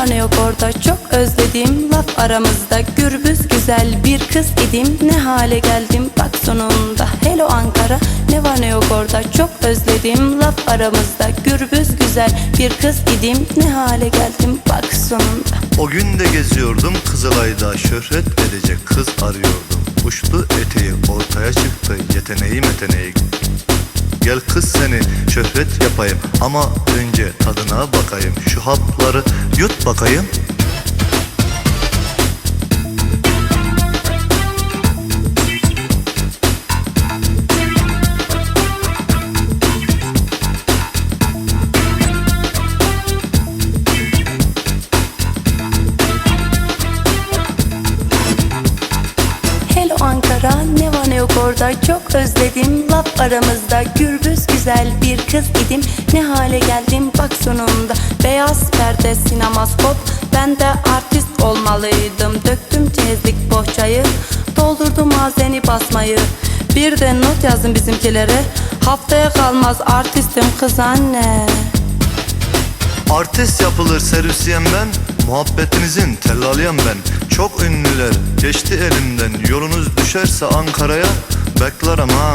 var ne yok orada? Çok özledim. Laf aramızda Gürbüz güzel bir kız idim. Ne hale geldim? Bak sonunda. Hello Ankara ne var ne yok orada? Çok özledim. Laf aramızda Gürbüz güzel bir kız idim. Ne hale geldim? Bak sonunda. O gün de geziyordum Kızılay'da şöhret edecek kız arıyordum. Uçtu eteği ortaya çıktı yeteneği meteneği Gel kız seni şöhret yapayım. Ama önce tadına bakayım. Şu hapları yut bakayım orada Çok özledim. Laf aramızda Gürbüz güzel bir kız idim. Ne hale geldim bak sonunda. Beyaz perde sinemaskop Ben de artist olmalıydım. Döktüm çeyizlik bohçayı. Doldurdum mazeni basmayı. Bir de not yazdım bizimkilere. Haftaya kalmaz artistim kız anne. Artist yapılır servisiyem ben Muhabbetinizin tellalıyım ben. Çok ünlüler geçti elimden Yolunuz düşerse Ankara'ya Beklerim ha